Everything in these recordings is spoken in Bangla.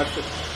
আচ্ছা এই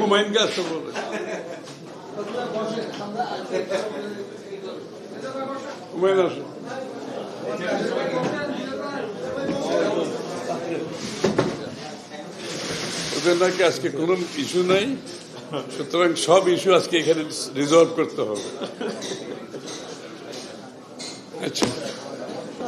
হুমায়ুন গাছ তো বলে। হুমায়ুন ওদের নাকি আজকে কোনো ইস্যু নাই। সুতরাং সব ইস্যু আজকে এখানে রিজলভ করতে হবে। আচ্ছা।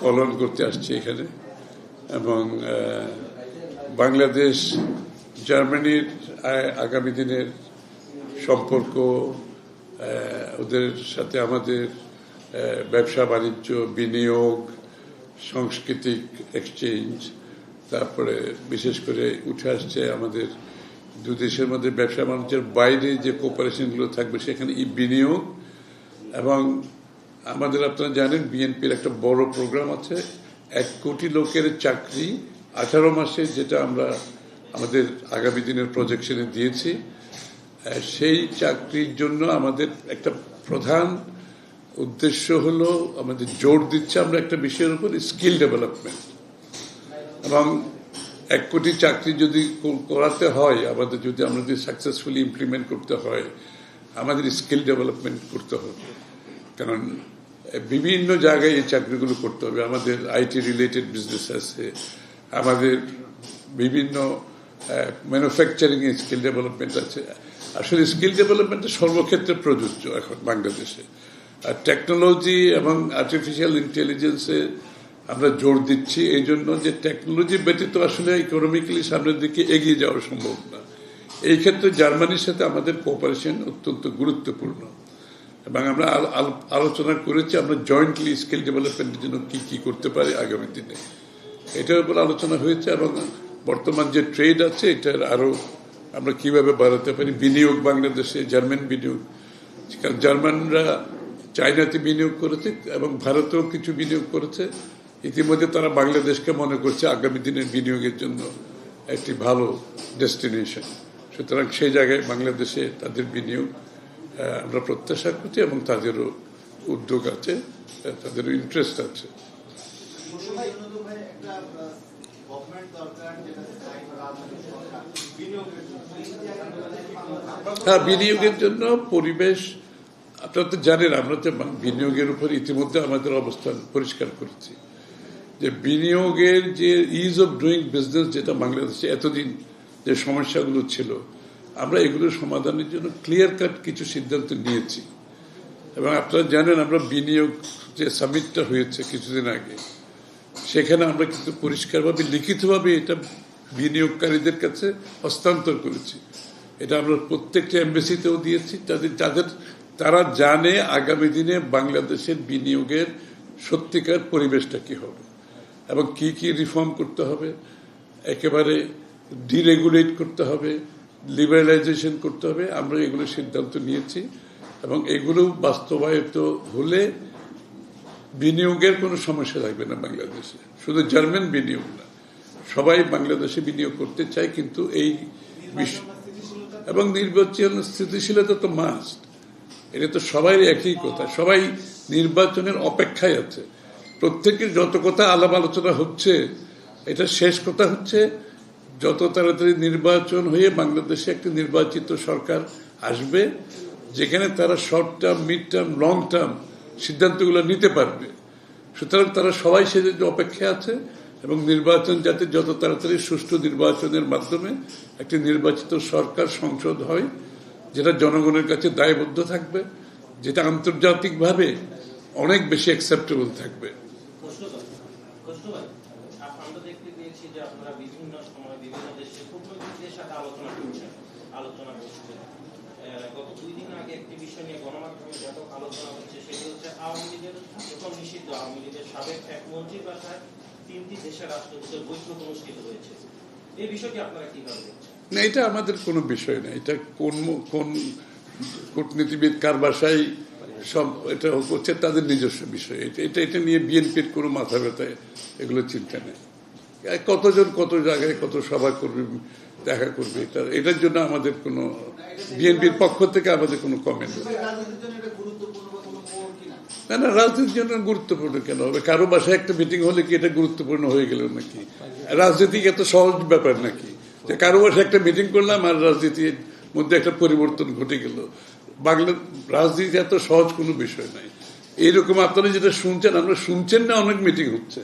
কলন করতে আসছে এখানে। এবং বাংলাদেশ, জার্মানির আগামী দিনের সম্পর্ক ওদের সাথে আমাদের ব্যবসা, বাণিজ্য, বিনিয়োগ, সাংস্কৃতিক এক্সচেঞ্জ তারপরে বিশেষ করে উঠে আসছে আমাদের দু দেশের মধ্যে ব্যবসা বাণিজ্যের বাইরে যে কোপারেশনগুলো থাকবে সেখানে ই বিনিয়োগ এবং আমাদের আপনারা জানেন, বিএনপির একটা বড় প্রোগ্রাম আছে। এক কোটি লোকের চাকরি আঠারো মাসে, যেটা আমরা আমাদের আগামী দিনের প্রজেকশনে দিয়েছি। সেই চাকরির জন্য আমাদের একটা প্রধান উদ্দেশ্য হলো, আমাদের জোর দিচ্ছে আমরা একটা বিষয়ের উপর স্কিল ডেভেলপমেন্ট এবং এক কোটি চাকরি যদি করাতে হয়, আমাদের যদি আমরা যদি সাকসেসফুলি ইমপ্লিমেন্ট করতে হয়, আমাদের স্কিল ডেভেলপমেন্ট করতে হবে। কারণ বিভিন্ন জায়গায় এই চাকরিগুলো করতে হবে। আমাদের আইটি রিলেটেড বিজনেস আছে। আমাদের বিভিন্ন ম্যানুফ্যাকচারিং এ স্কিল ডেভেলপমেন্ট আছে। আসলে স্কিল ডেভেলপমেন্ট সর্বক্ষেত্রে প্রযোজ্য এখন বাংলাদেশে। আর টেকনোলজি এবং আর্টিফিশিয়াল ইন্টেলিজেন্সে আমরা জোর দিচ্ছি এই জন্য যে টেকনোলজি ব্যতীত আসলে ইকোনমিক্যালি সামনের দিকে এগিয়ে যাওয়া সম্ভব না। এই ক্ষেত্রে জার্মানির সাথে আমাদের কোঅপারেশন অত্যন্ত গুরুত্বপূর্ণ। এবং আমরা আল- আল- আলোচনা করেছি আমরা জয়েন্টলি স্কিল ডেভেলপমেন্টের জন্য কি কি করতে পারি আগামী দিনে। এটার উপর আলোচনা হয়েছে এবং বর্তমান যে ট্রেড আছে, এটার আরও আমরা কীভাবে বাড়াতে পারি। বিনিয়োগ বাংলাদেশে জার্মান বিনিয়োগ। কারণ জার্মানরা চায়নাতে বিনিয়োগ করেছে এবং ভারতেও কিছু বিনিয়োগ করেছে। ইতিমধ্যে তারা বাংলাদেশকে মনে করছে আগামী দিনের বিনিয়োগের জন্য একটি ভালো ডেস্টিনেশন সুতরাং সেই জায়গায় বাংলাদেশে তাদের বিনিয়োগ আমরা প্রত্যাশা করছি এবং তাদেরও উদ্যোগ আছে তাদেরও ইন্টারেস্ট আছে। হ্যাঁ বিনিয়োগের জন্য পরিবেশ, আপনারা তো জানেন, আমরা তো বিনিয়োগের উপর ইতিমধ্যে আমাদের অবস্থান পরিষ্কার করেছি। যে বিনিয়োগের যে ইজ অফ ডুইং বিজনেস যেটা বাংলাদেশে এতদিন যে সমস্যাগুলো ছিল আমরা এগুলোর সমাধানের জন্য ক্লিয়ার কাট কিছু সিদ্ধান্ত নিয়েছি। এবং আপনারা জানেন, আমরা বিনিয়োগ যে সামিটটা হয়েছে কিছুদিন আগে, সেখানে আমরা কিন্তু পরিষ্কারভাবে, লিখিতভাবে এটা বিনিয়োগকারীদের কাছে হস্তান্তর করেছি। এটা আমরা প্রত্যেকটা এম্বাসিতেও দিয়েছি। তাদের যাদের তারা জানে আগামী দিনে বাংলাদেশের বিনিয়োগের সত্যিকার পরিবেশটা কি হবে এবং কি কি রিফর্ম করতে হবে। একেবারে ডিরেগুলেট করতে হবে। লিবারালাইজেশন করতে হবে। আমরা এগুলো সিদ্ধান্ত নিয়েছি এবং এগুলো বাস্তবায়িত হলে বিনিয়োগের কোনো সমস্যা থাকবে না বাংলাদেশে। শুধু জার্মান বিনিয়োগ না, সবাই বাংলাদেশে বিনিয়োগ করতে চায়, কিন্তু এই এবং নির্বাচন স্থিতিশীলতা তো মাস্ট এটা তো সবাই একই কথা, সবাই নির্বাচনের অপেক্ষায় আছে। প্রত্যেকের যত কথা আলাপ আলোচনা হচ্ছে, এটা শেষ কথা হচ্ছে যত তাড়াতাড়ি নির্বাচন হয়ে বাংলাদেশে একটি নির্বাচিত সরকার আসবে, যেখানে তারা short term mid term long term সিদ্ধান্তগুলো নিতে পারবে। সুতরাং তারা সবাই সেজন্য অপেক্ষায় আছে এবং নির্বাচন যাতে যত তাড়াতাড়ি সুষ্ঠু নির্বাচনের মাধ্যমে একটি নির্বাচিত সরকার সংসদ হয়, যেটা জনগণের কাছে দায়বদ্ধ থাকবে, যেটা আন্তর্জাতিকভাবে অনেক বেশি অ্যাকসেপ্টেবল থাকবে প্রশ্নবার প্রশ্নবার আপ- আমরা দেখতে পেয়েছি যে আপনারা বিভিন্ন সময় বিভিন্ন দেশে কূটনৈতিকদের সাথে আলোচনা করছেন আলোচনা করছেন আহ, গত দুই দিন আগে একটি বিষয় নিয়ে গণমাধ্যমে ব্যাপক আলোচনা হচ্ছে সেটি হচ্ছে আওয়ামী লীগের যখন নিষিদ্ধ আওয়ামী লীগের সাবেক এক মন্ত্রীর বাসায় তিনটি দেশের রাষ্ট্রদূতের বৈঠক অনুষ্ঠিত হয়েছে। এই বিষয়টি আপনারা কীভাবে না এটা আমাদের কোনো বিষয় না। এটা কোন কোন কূটনীতিবিদ কার বাসায় সব এটা হচ্ছে তাদের নিজস্ব বিষয়। এটা এটা এটা নিয়ে বিএনপির কোনো মাথা ব্যথায় এগুলো চিন্তা নেই। কতজন কত জায়গায় কত সভা করবে দেখা করবে এটা এটার জন্য আমাদের কোনো বিএনপির পক্ষ থেকে আমাদের কোনো কমেন্ট নেই রাজনীতির জন্য এটা গুরুত্বপূর্ণ বা কোনো মোড় কিনা না রাজনীতির জন্য গুরুত্বপূর্ণ কেন? হবে কারও বাসায় একটা মিটিং হলে কি এটা গুরুত্বপূর্ণ হয়ে গেল নাকি? রাজনীতি এত সহজ ব্যাপার নাকি? যে কারও বাসায় একটা মিটিং করলাম আর রাজনীতির মধ্যে একটা পরিবর্তন ঘটে গেল। বাংলা, রাজনীতি এত সহজ কোনো বিষয় নাই এইরকম আপনারা যেটা শুনছেন, আমরা শুনছেন না অনেক মিটিং হচ্ছে।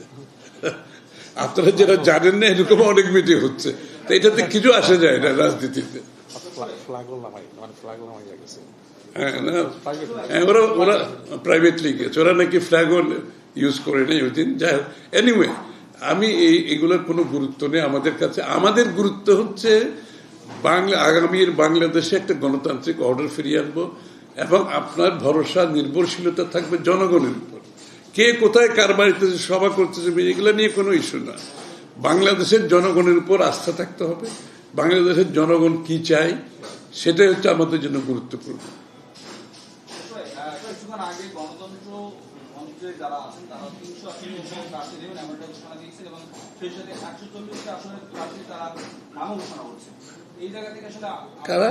আপনারা যেটা জানেন না, এরকম অনেক মিটিং হচ্ছে। তো এটাতে কিছু আসা যায় না রাজনীতিতে। হ্যাঁ, হ্যাঁ, ওরা ওরা প্রাইভেটলি গেছে। ওরা নাকি ফ্ল্যাগও ইউজ করে নেই ওই দিন। যাই হোক এনিওয়ে আমি এই এগুলোর কোনো গুরুত্ব নেই আমাদের কাছে। আমাদের গুরুত্ব হচ্ছে বাংলা আগামীর বাংলাদেশে একটা গণতান্ত্রিক অর্ডার ফিরিয়ে আনব এবং আপনার ভরসা নির্ভরশীলতা থাকবে জনগণের উপর। কে কোথায় কার বাড়িতে সভা করতেছে এগুলো নিয়ে কোনো ইস্যু না। বাংলাদেশের জনগণের উপর আস্থা থাকতে হবে। বাংলাদেশের জনগণ কি চায় সেটাই হচ্ছে আমাদের জন্য গুরুত্বপূর্ণ। আগে গণতন্ত্র মঞ্চে যারা আছেন তারা তিনশো আসনে প্রার্থী দেবেন এমন একটা ঘোষণা দিয়েছেন এবং সেই সাথে একশো চল্লিশটা আসনের প্রার্থী তারা নামও ঘোষণা করছে এই জায়গা থেকে আসলে কারা?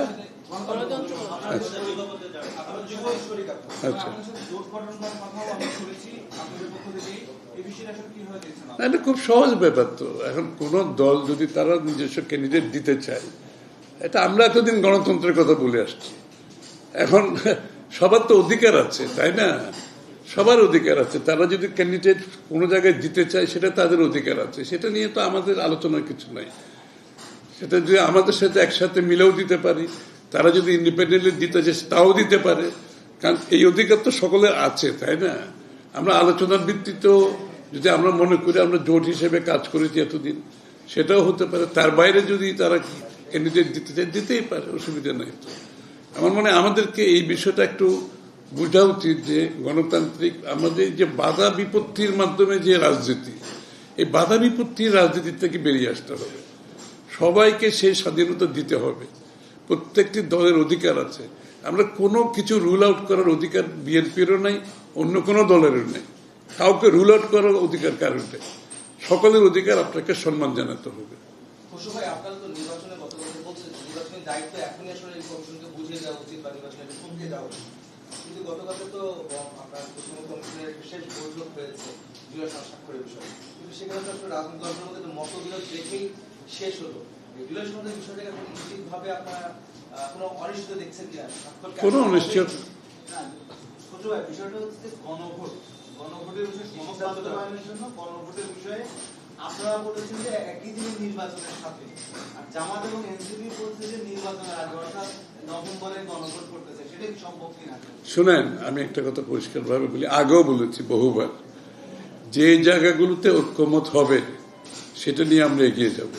আচ্ছা। এটা খুব সহজ ব্যাপার তো। এখন কোন দল যদি তারা নিজস্ব ক্যান্ডিডেট দিতে চায় এটা আমরা এতদিন গণতন্ত্রের কথা বলে আসছি। এখন সবার তো অধিকার আছে, তাই না? সবার অধিকার আছে। তারা যদি ক্যান্ডিডেট কোনো জায়গায় জিতে চায়, সেটা তাদের অধিকার আছে। সেটা নিয়ে তো আমাদের আলোচনার কিছু নাই। সেটা যদি আমাদের সাথে একসাথে মিলেও দিতে পারি, তারা যদি ইন্ডিপেন্ডেন্টলি দিতে চায়, তাও দিতে পারে। কারণ এই অধিকার তো সকলের আছে, তাই না? আমরা আলোচনার ভিত্তিতেও যদি আমরা মনে করি, আমরা জোট হিসেবে কাজ করেছি এতদিন, সেটাও হতে পারে। তার বাইরে যদি তারা ক্যান্ডিডেট দিতে চায়, দিতেই পারে, অসুবিধা নেই। তো আমার মনে আমাদেরকে এই বিষয়টা একটু বোঝা উচিত যে গণতান্ত্রিক আমাদের যে বাধা বিপত্তির মাধ্যমে যে রাজনীতি, এই বাধা বিপত্তির রাজনীতি থেকে বেরিয়ে আসতে হবে। সবাইকে সেই স্বাধীনতা দিতে হবে। প্রত্যেকটি দলের অধিকার আছে। আমরা কোনো কিছু রুল আউট করার অধিকার বিএনপিরও নাই, অন্য কোনো দলেরও নেই। কাউকে রুল আউট করার অধিকার কারণ সকলের অধিকার আপনাকে সম্মান জানাতে হবে খুশু ভাই আপনারা তো নির্বাচনে গত বছর বলছেন যে নির্বাচনের দায়িত্ব এখনই আসলে কমিশনকে বুঝিয়ে দেওয়া উচিত বা দেওয়া উচিত। কিন্তু গতকালে তো আপনার পশ্চিম কমিশনের একটা শেষ বৈঠক হয়েছে জুলাই স্বাক্ষরের বিষয়ে। কিন্তু সেখানে তো আসলে রাজনৈতিক দলগুলোর মধ্যে মতবিরোধ দেখেই শেষ হলো। বিষয়টাকে আপনি নিশ্চিতভাবে আপনারা কোনো অনিশ্চিত দেখছেন কিনা? অনিশ্চিত। ছোট বিষয়টা হচ্ছে গণভোট। গণভোটের বিষয়ে জন্য গণভোটের বিষয়ে আপনারা বলেছেন যে একই দিনে নির্বাচনের সাথে। আর জামাত এবং এনসিপি বলছে যে নির্বাচনের আগে, অর্থাৎ শুনেন, আমি একটা কথা পরিষ্কার ভাবে বলি, আগেও বলেছি বহুবার, যে জায়গাগুলোতে ঐক্যমত হবে, সেটা নিয়ে আমরা এগিয়ে যাব।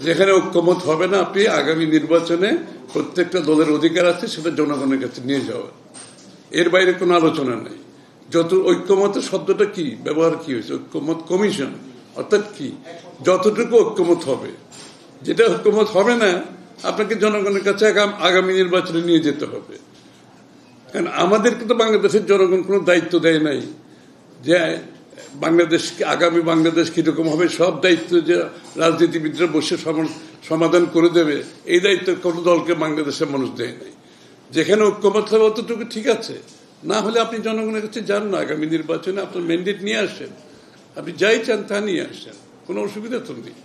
যেখানে ঐক্যমত হবে না, আপনি আগামী নির্বাচনে প্রত্যেকটা দলের অধিকার আছে, সেটা জনগণের কাছে নিয়ে যাওয়া। এর বাইরে কোনো আলোচনা নেই। যত ঐক্যমতের শব্দটা কি, ব্যবহার কি হয়েছে? ঐক্যমত কমিশন। অর্থাৎ কি? যতটুকু ঐক্যমত হবে। যেটা ঐক্যমত হবে না, আপনাকে জনগণের কাছে আগাম- নির্বাচনে নিয়ে যেতে হবে। কারণ আমাদেরকে তো বাংলাদেশের জনগণ কোনো দায়িত্ব দেয় নাই যে, বাংলাদেশ আগামী বাংলাদেশ কীরকম হবে, সব দায়িত্ব যে রাজনীতিবিদরা বসে সমাধান করে দেবে, এই দায়িত্ব কোনো দলকে বাংলাদেশের মানুষ দেয় নাই। যেখানে ঐক্যমত হবে অতটুকু ঠিক আছে। না হলে আপনি জনগণের কাছে যান না। আগামী নির্বাচনে আপনার ম্যান্ডেট নিয়ে আসেন। আপনি যাই চান তা নিয়ে আসেন, কোনো অসুবিধা তো নেই।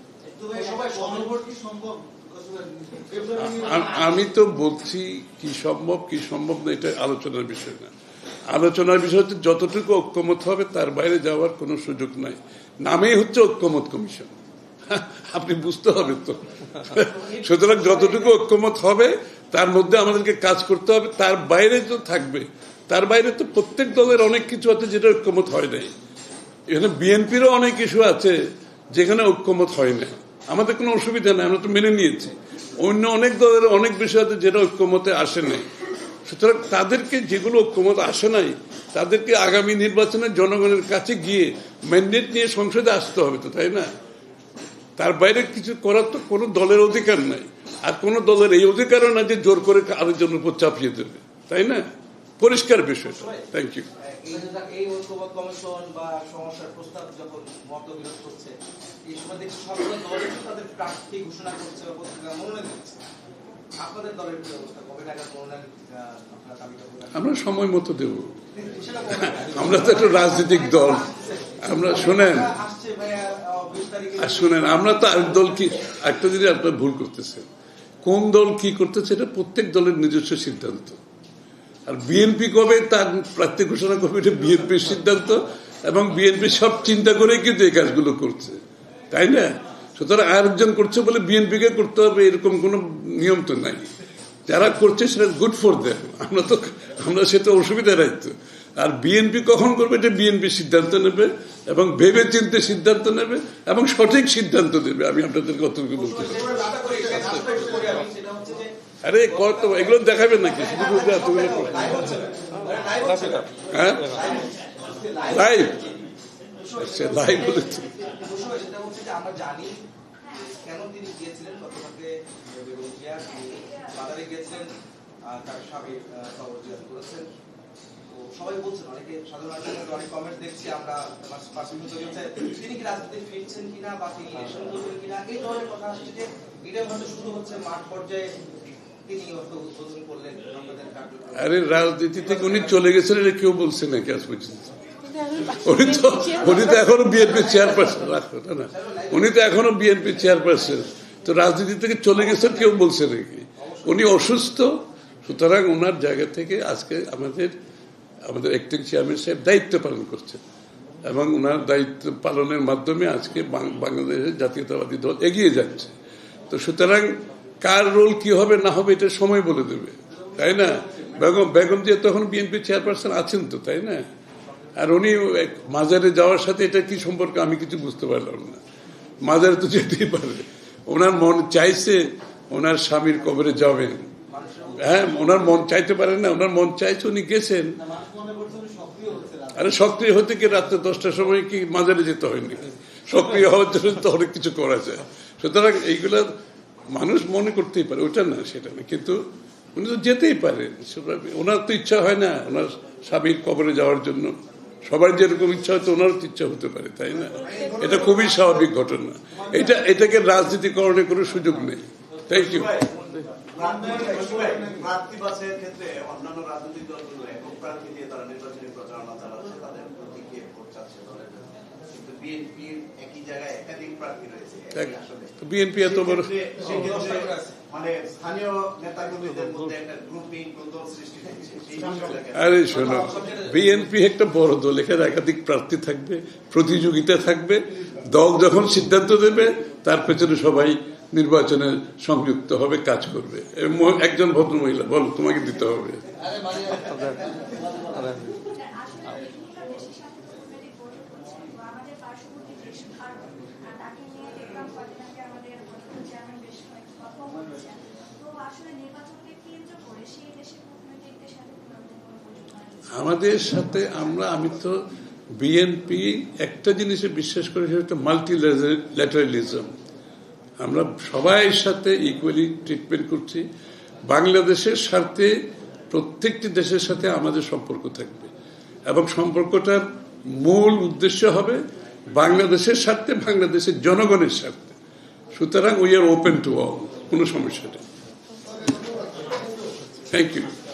আমি তো বলছি কি সম্ভব কি সম্ভব না এটা আলোচনার বিষয় না। আলোচনার বিষয় হচ্ছে যতটুকু ঐক্যমত হবে, তার বাইরে যাওয়ার কোনো সুযোগ নাই। নামেই হচ্ছে ঐক্যমত কমিশন। আপনি বুঝতে হবে তো। সুতরাং যতটুকু ঐক্যমত হবে, তার মধ্যে আমাদেরকে কাজ করতে হবে। তার বাইরে তো থাকবে। তার বাইরে তো প্রত্যেক দলের অনেক কিছু আছে যেটা ঐক্যমত হয় নাই। এখানে বিএনপিরও অনেক ইস্যু আছে, যেখানে ঐক্যমত হয় না। আমাদের কোনো অসুবিধা নেই, আমরা তো মেনে নিয়েছি। অন্য অনেক দলের অনেক বিষয় আছে যেটা ঐক্যমতে আসে নাই। সুতরাং তাদেরকে যেগুলো ঐক্যমত আসে নাই, তাদেরকে আগামী নির্বাচনে জনগণের কাছে গিয়ে ম্যান্ডেট নিয়ে সংসদে আসতে হবে তো, তাই না? তার বাইরে কিছু করার তো কোনো দলের অধিকার নাই। আর কোনো দলের এই অধিকারও না যে জোর করে আরেকজনের উপর চাপিয়ে দেবে, তাই না? পরিষ্কার বিষয়টা থ্যাংক ইউ এই যে কমিশন বা সমস্যার প্রস্তাব যখন মতবিরোধ করছে এই সময় দেখছি সবগুলো দল তাদের প্রার্থী ঘোষণা করছে বা পত্রিকা মনোনয়ন দিচ্ছে। আপনাদের দলের কি অবস্থা? কবে নাগাদ মনোনয়ন আহ, আপনারা দাবি করবেন আমরা সময় মতো দেব? আমরা তো একটা রাজনৈতিক দল। আমরা শোনেন। আর শোনেন আমরা তো আরেক দল কি একটা জিনিস আপনার ভুল করতেছে কোন দল কি করতেছে এটা প্রত্যেক দলের নিজস্ব সিদ্ধান্ত। আর বিএনপি কবে তার প্রার্থী ঘোষণা করবে এটা বিএনপির সিদ্ধান্ত, এবং বিএনপি সব চিন্তা করেই কিন্তু এই কাজগুলো করছে। তাই না? সুতরাং আরেকজন করছে বলে বিএনপিকে করতে হবে, এরকম কোনো নিয়ম তো নাই। যারা করছে সেটা গুড ফর দেম আমরা তো, আমরা সেটা অসুবিধা রাখতো আর বিএনপি কখন করবে এটা বিএনপি সিদ্ধান্ত নেবে, এবং ভেবে চিন্তে সিদ্ধান্ত নেবে, এবং সঠিক সিদ্ধান্ত দেবে। আমি আপনাদের কতটুকু বলতে পারি আরে কত এগুলো দেখাবেন নাকি? তিনি তার তো সবাই বলছেন অনেকে অনেক কমেন্ট দেখছি আমরা তিনি কি রাজনীতি ফিরছেন কিনা বা তিনি কিনা এই ধরনের কথা আসছে যে শুরু হচ্ছে মাঠ পর্যায়ে তিনি হয়তো উদ্বোধন করলেন আপনাদের কার্যক্রম? আরে রাজনীতি থেকে উনি চলে গেছেন এটা কেউ বলছে নাকি আজ পর্যন্ত। উনি তো উনি তো এখনও বিএনপি চেয়ারপারসন রাখো না না। উনি তো এখনও বিএনপি চেয়ারপারসন। তো রাজনীতি থেকে চলে গেছেন কেউ বলছে নাকি উনি অসুস্থ সুতরাং ওনার জায়গা থেকে আজকে আমাদের আমাদের অ্যাক্টিং চেয়ারম্যান সাহেব দায়িত্ব পালন করছেন। এবং ওনার দায়িত্ব পালনের মাধ্যমে আজকে বাংলাদেশের জাতীয়তাবাদী দল এগিয়ে যাচ্ছে। তো সুতরাং কার রোল কি হবে, না হবে, এটা সময় বলে দেবে। তাই না? বেগম বেগম দিয়ে তখন বিএনপি চেয়ারপারসন আছেন তো, তাই না? আর উনি মাজারে যাওয়ার সাথে এটা কি সম্পর্ক আমি কিছু বুঝতে পারলাম না। মাজারে তো যেতেই পারে। ওনার মন চাইছে ওনার স্বামীর কবরে যাবেন। হ্যাঁ ওনার মন চাইতে পারেন না, ওনার মন চাইছে উনি গেছেন। আরে সক্রিয় হতে কি রাত্রে দশটার সময় কি মাজারে যেতে হয় নাকি সক্রিয় হওয়ার জন্য তো অনেক কিছু করা যায়। সুতরাং এইগুলা মানুষ মনে করতেই পারে, ওটা না, সেটা না, কিন্তু উনি তো যেতেই পারেন। ওনার তো ইচ্ছা হয় না, ওনার স্বামীর কবরে যাওয়ার জন্য। সবার যেরকম ইচ্ছা হয়তো ওনারও তো ইচ্ছা হতে পারে, তাই না? এটা খুবই স্বাভাবিক ঘটনা। এটা, এটাকে রাজনীতিকরণে কোনো সুযোগ নেই। থ্যাংক ইউ জায়গায় একাধিক প্রার্থী রয়েছে। বিএনপি এত বড় মানে স্থানীয় নেতাকর্মীদের মধ্যে একটা গ্রুপিং কোন্দল সৃষ্টি হচ্ছে সেই বিষয়টাকে আরে শোনো বিএনপি একটা বড় দল এখানে একাধিক প্রার্থী থাকবে প্রতিযোগিতা থাকবে দল যখন সিদ্ধান্ত দেবে তার পেছনে সবাই নির্বাচনে সংযুক্ত হবে কাজ করবে। একজন ভদ্র মহিলা বলো তোমাকে দিতে হবে আরে আসলে বিভিন্ন দেশের সাথে কূটনৈতিক বৈঠক হচ্ছে তো আমাদের পার্শ্ববর্তী দেশ ভারত আর তাকে নিয়ে দেখলাম কদিন আগে আমাদের বৈঠকের চেয়ারম্যান বেশ কয়েকটি কথাও বলেছেন তো আসলে নির্বাচনকে কেন্দ্র করে সেই দেশের কূটনৈতিকদের সাথে কূটনৈতিক কোনো বৈঠক হয়নি আমাদের সাথে আমরা, আমি তো বিএনপি একটা জিনিসে বিশ্বাস করি, সেটা হচ্ছে মাল্টি ল্যাটারালিজম আমরা সবাই সাথে ইকুয়ালি ট্রিটমেন্ট করছি। বাংলাদেশের স্বার্থে প্রত্যেকটি দেশের সাথে আমাদের সম্পর্ক থাকবে। এবং সম্পর্কটার মূল উদ্দেশ্য হবে বাংলাদেশের স্বার্থে, বাংলাদেশের জনগণের স্বার্থে। সুতরাং we are open to all কোনো সমস্যা নেই। Thank you